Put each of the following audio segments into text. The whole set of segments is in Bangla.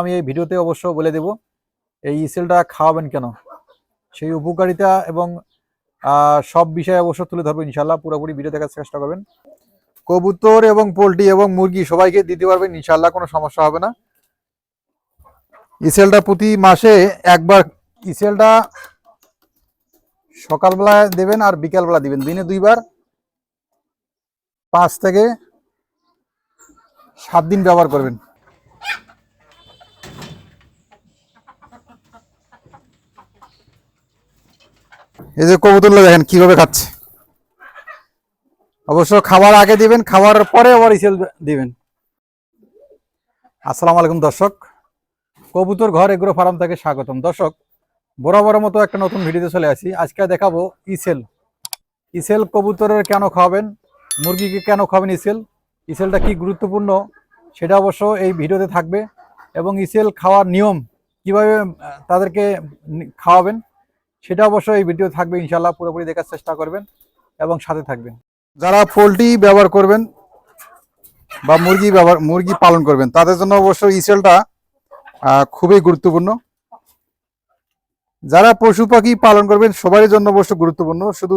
আমি এই ভিডিওতে অবশ্য বলে দেব, এই ইসেলটা খাওয়াবেন কেন? সেই উপকারিতা এবং সব বিষয়ে অবশ্য তুলে ধরবো ইনশাল্লাহ পুরোপুরি ভিডিও দেখার চেষ্টা করবেন। কবুতর এবং পোলট্রি এবং মুরগি সবাইকে দিতে পারবেন ইনশাল্লাহ কোনো সমস্যা হবে না। ইসেলটা প্রতি মাসে একবার ইসেলটা সকালবেলা দেবেন আর বিকালবেলা দিবেন। দিনে দুইবার, পাঁচ থেকে সাত দিন ব্যবহার করবেন। এই যে কবুতরগুলো দেখেন, কীভাবে খাচ্ছে। অবশ্য খাবার আগে দিবেন, খাবার পরে আবার ইসেল দিবেন। আসসালামু আলাইকুম দর্শক। কবুতর ঘর এগ্রো ফার্ম থেকে স্বাগতম। দর্শক বরাবর মতো একটা নতুন ভিডিওতে চলে আসি। আজকে দেখাবো ইসেল ইসেল কবুতরের কেন খাওয়াবেন, মুরগিকে কেন খাওয়াবেন ইসেল ইসেলটা কি গুরুত্বপূর্ণ, সেটা অবশ্য এই ভিডিওতে থাকবে। এবং ইসেল খাওয়ার নিয়ম কীভাবে তাদেরকে খাওয়াবেন সেটা অবশ্যই এই ভিডিও থাকবে ইনশাল্লাহ পুরোপুরি দেখার চেষ্টা করবেন এবং সাথে থাকবেন। যারা পোলট্রি ব্যবহার করবেন বা মুরগি ব্যবহার, মুরগি পালন করবেন, তাদের জন্য অবশ্যই ইসেলটা খুবই গুরুত্বপূর্ণ। যারা পশু পাখি পালন করবেন, সবারই জন্য অবশ্য গুরুত্বপূর্ণ। শুধু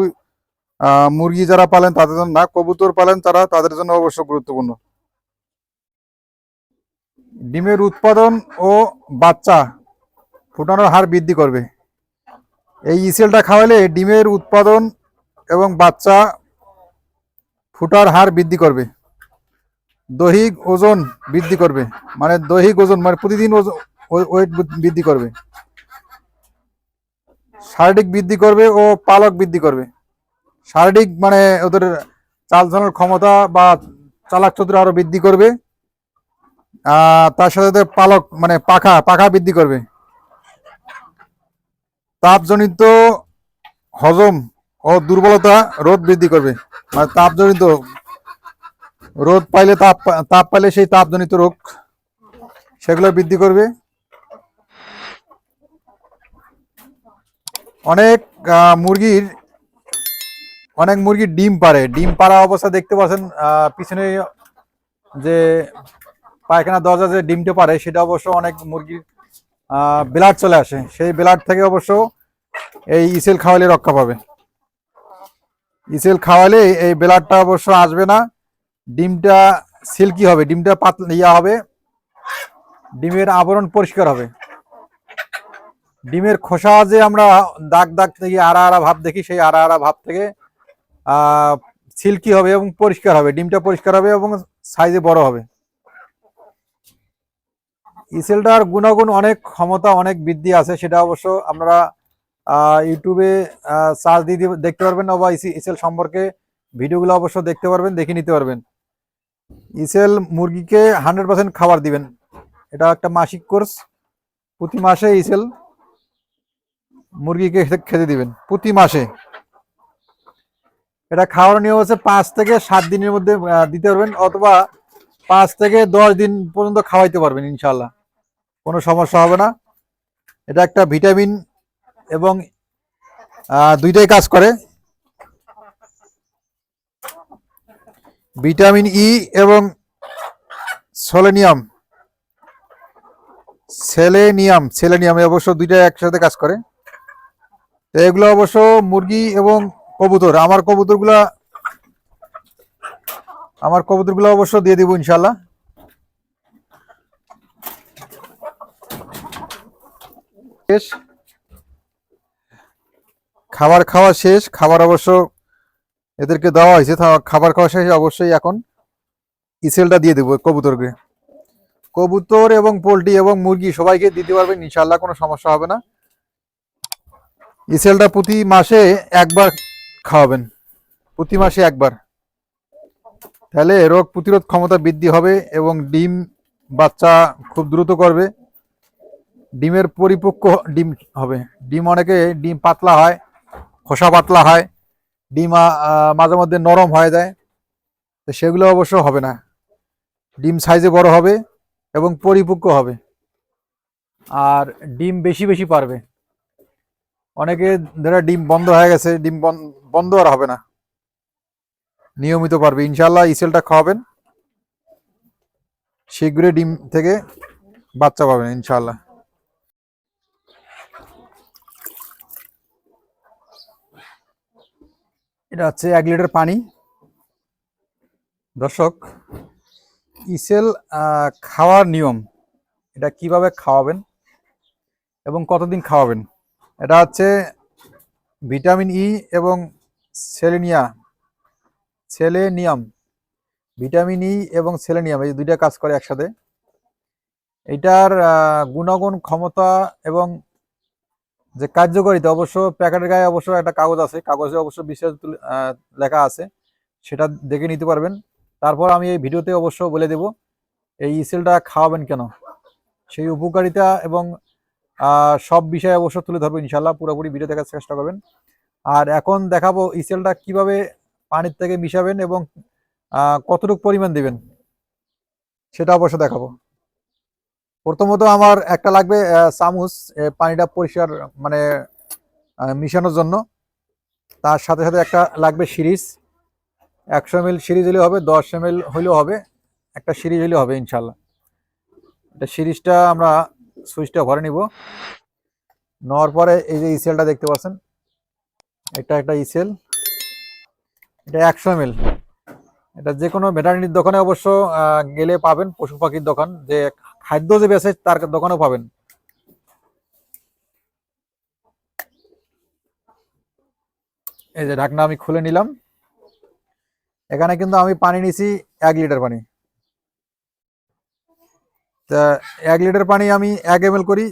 মুরগি যারা পালেন, তাদের জন্য না, কবুতর পালেন তারা, তাদের জন্য অবশ্য গুরুত্বপূর্ণ। ডিমের উৎপাদন ও বাচ্চা ফুটানোর হার বৃদ্ধি করবে। এই ইসেলটা খাওয়ালে ডিমের উৎপাদন এবং বাচ্চা ফুটার হার বৃদ্ধি করবে। দৈহিক ওজন বৃদ্ধি করবে। মানে দৈহিক ওজন মানে প্রতিদিন ওয়েট বৃদ্ধি করবে। শারীরিক বৃদ্ধি করবে ও পালক বৃদ্ধি করবে। শারীরিক মানে ওদের চালচলনের ক্ষমতা বা চালাক চতুর আরও বৃদ্ধি করবে। তার সাথে পালক মানে পাখা পাখা বৃদ্ধি করবে। তাপজনিত হজম ও দুর্বলতা রোধ বৃদ্ধি করবে। মানে তাপজনিত রোদ পাইলে তাপ তাপ পাইলে সেই তাপজনিত রোগ সেগুলো বৃদ্ধি করবে। অনেক মুরগির অনেক মুরগির ডিম পারে। ডিম পাড়া অবস্থা দেখতে পাচ্ছেন পিছনে যে পায়খানা দরজা যে ডিমটা পারে, সেটা অবশ্য অনেক মুরগির ব্লাড চলে আসে। সেই ব্লাড থেকে অবশ্য এই ইসেল খাওয়ালে রক্ষা পাবে। ইসেল খাওয়ালে এই ব্লাডটা অবশ্য আসবে না। ডিমটা সিল্কি হবে ডিমটা পাতলা ইয়া হবে। ডিমের আবরণ পরিষ্কার হবে। ডিমের খোসা যে আমরা দাগ দাগ থেকে আড়া আড়া ভাব দেখি সেই আড়া আড়া ভাব থেকে সিল্কি হবে এবং পরিষ্কার হবে। ডিমটা পরিষ্কার হবে এবং সাইজে বড় হবে। ইসেলটার গুণাগুণ অনেক ক্ষমতা অনেক বৃদ্ধি আছে সেটা অবশ্য আহ, ইউটিউবে সার্চ দিয়ে দেখতে পারবেন বা ইসি- ইসেল সম্পর্কে ভিডিওগুলো অবশ্য দেখতে পারবেন, দেখে নিতে পারবেন। ইসেল মুরগিকে হান্ড্রেড পার্সেন্ট খাবার দিবেন। এটা একটা মাসিক কোর্স প্রতি মাসে ইসেল মুরগিকে খেতে দিবেন, প্রতি মাসে। এটা খাওয়ার নিয়ম হচ্ছে পাঁচ থেকে সাত দিনের মধ্যে দিতে পারবেন অথবা পাঁচ থেকে দশ দিন পর্যন্ত খাওয়াইতে পারবেন ইনশাল্লাহ কোনো সমস্যা হবে না। এটা একটা ভিটামিন এবং দুইটাই কাজ করে। ভিটামিন ই এবং সোলেনিয়াম। সেলেনিয়াম সেলেনিয়াম অবশ্য দুইটা একসাথে কাজ করে। তো এগুলো অবশ্য মুরগি এবং কবুতর। আমার কবুতরগুলা, আমার কবুতরগুলো অবশ্য দিয়ে দিব ইনশাল্লাহ শেষ। খাবার খাওয়া শেষ, খাবার অবশ্য এদেরকে দেওয়া হয়েছে খাবার খাওয়া শেষ অবশ্যই এখন ইসেলটা দিয়ে দেবো কবুতরকে কবুতর এবং পোলট্রি এবং মুরগি সবাইকে দিতে পারবেন ইনশাল্লাহ কোনো সমস্যা হবে না। ইসেলটা প্রতি মাসে একবার খাওয়াবেন, প্রতি মাসে একবার। তাহলে রোগ প্রতিরোধ ক্ষমতা বৃদ্ধি হবে এবং ডিম বাচ্চা খুব দ্রুত করবে। ডিমের পরিপক্ক ডিম হবে। ডিম অনেকে ডিম পাতলা হয় খোসা পাতলা হয়, ডিম মাঝে মধ্যে নরম হয়ে যায়। তো সেগুলো অবশ্য হবে না। ডিম সাইজে বড় হবে এবং পরিপক্ক হবে। আর ডিম বেশি বেশি পারবে। অনেকে যারা ডিম বন্ধ হয়ে গেছে, ডিম বন- বন্ধ আর হবে না। নিয়মিত পারবে। ইনশাল্লাহ ইসেলটা খাওয়াবেন। শীঘ্রই ডিম থেকে বাচ্চা পাবেন ইনশাল্লাহ এটা হচ্ছে এক লিটার পানি। দর্শক ইসেল খাওয়ার নিয়ম, এটা কীভাবে খাওয়াবেন এবং কতদিন খাওয়াবেন? এটা হচ্ছে ভিটামিন ই এবং সেলেনিয়া, সেলেনিয়াম, ভিটামিন ই এবং সেলেনিয়াম, এই দুইটা কাজ করে একসাথে। এটার গুণাগুণ, ক্ষমতা এবং যে কার্যকারিতা, অবশ্য প্যাকেটের গায়ে অবশ্য একটা কাগজ আছে, কাগজে অবশ্য বিশেষ লেখা আছে, সেটা দেখে নিতে পারবেন। তারপর আমি এই ভিডিওতে অবশ্য বলে দেব, এই ইসেলটা খাওয়াবেন কেন? সেই উপকারিতা এবং সব বিষয়ে অবশ্য তুলে ধরবো ইনশাল্লাহ পুরোপুরি ভিডিও দেখার চেষ্টা করবেন। আর এখন দেখাবো ইসেলটা কীভাবে পানির থেকে মিশাবেন এবং কতটুকু পরিমাণ দেবেন, সেটা অবশ্য দেখাবো। প্রথমত আমার একটা লাগবে চামচ পানিটা পরিষ্কার মানে মিশানোর জন্য। তার সাথে সাথে একটা লাগবে সিরিজ। একশো এম এল সিরিজ হলেও হবে, দশ এম হলেও হবে, একটা সিরিজ হলেও হবে ইনশাল্লাহ। এটা সিরিজটা আমরা সুইচটা ভরে নিব। নেওয়ার পরে এই যে ইসেলটা দেখতে পাচ্ছেন, এটা একটা ইসেল। এটা একশো এম এটা যে কোনো ভেটারিনির দোকানে অবশ্য গেলে পাবেন, পশু পাখির দোকান, যে খাদ্য যে বেচে তার দোকানেও পাবেন। এই যে ঢাকনা আমি খুলে নিলাম। এখানে কিন্তু আমি পানি নিছি এক লিটার পানি। তা এক লিটার পানি আমি এক এম করি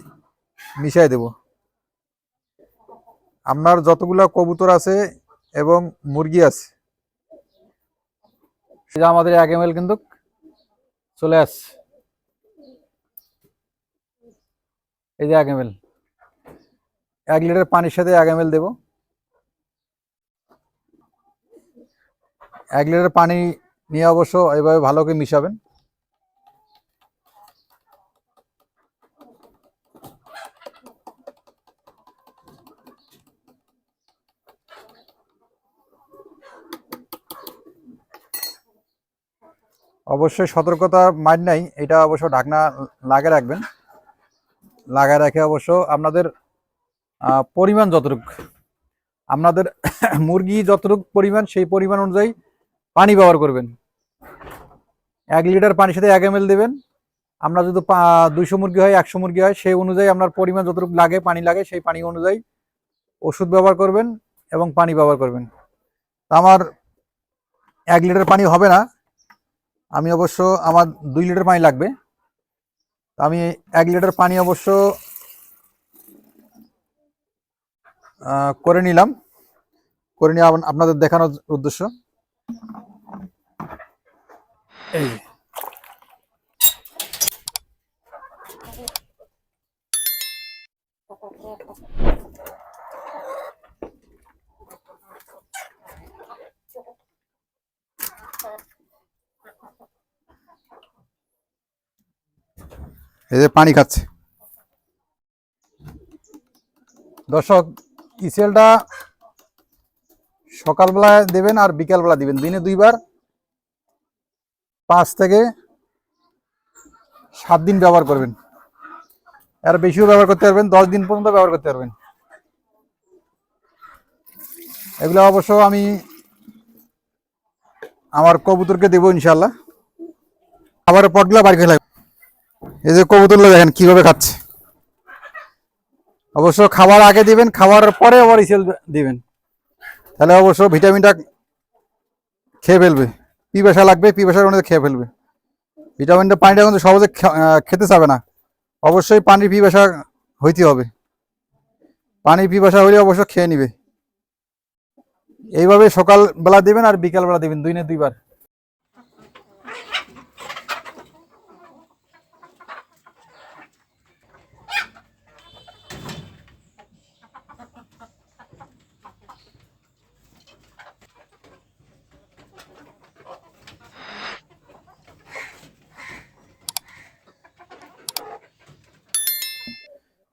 মিশিয়ে দেব। আপনার যতগুলা কবুতর আছে এবং মুরগি আছে, সেটা আমাদের এক এম কিন্তু চলে আসছে। এই যে এক এম এক লিটার পানির সাথে এক এম দেবো। এক লিটার পানি নিয়ে অবশ্য এভাবে ভালো করে মিশাবেন। অবশ্যই সতর্কতা মার নাই, এটা অবশ্য ঢাকনা লাগে রাখবেন। লাগায় রাখে অবশ্য। আপনাদের পরিমাণ যতটুকু, আপনাদের মুরগি যতটুক পরিমাণ, সেই পরিমাণ অনুযায়ী পানি ব্যবহার করবেন। এক লিটার পানির সাথে এক এম দেবেন। আমরা যদি দুইশো মুরগি হয়, একশো মুরগি হয়, সেই অনুযায়ী আপনার পরিমাণ যতটুকু লাগে, পানি লাগে, সেই পানি অনুযায়ী ওষুধ ব্যবহার করবেন এবং পানি ব্যবহার করবেন। আমার এক লিটার পানি হবে না। আমি অবশ্য আমার দুই লিটার পানি লাগবে। আমি এক লিটার পানি অবশ্য করে নিলাম। করে নিয়ে আপনাদের দেখানোর উদ্দেশ্য। এই এই যে পানি খাচ্ছে। দর্শক ইসেলটা সকালবেলা দেবেন আর বিকালবেলা দিবেন। দিনে দুইবার, পাঁচ থেকে সাত দিন ব্যবহার করবেন। আর বেশিও ব্যবহার করতে পারবেন, দশ দিন পর্যন্ত ব্যবহার করতে পারবেন। এগুলো অবশ্য আমি আমার কবুতরকে দেবো ইনশাল্লাহ আবার পটগুলো বাড়ি খেলাম এই যে কবুতরগুলো দেখেন, কীভাবে খাচ্ছে। অবশ্য খাবার আগে দিবেন, খাবার পরে আবার ইসেল দিবেন। তাহলে অবশ্য ভিটামিনটা খেয়ে ফেলবে। পিপাসা লাগবে, পিপাসার অনুযায়ী খেয়ে ফেলবে। ভিটামিনটা পানিটা কিন্তু সহজে খেতে চাবে না। অবশ্যই পানির পিপাসা হইতে হবে। পানির পিপাসা হলে অবশ্য খেয়ে নিবে। এইভাবে সকালবেলা দিবেন আর বিকালবেলা দিবেন, দুই না দুইবার।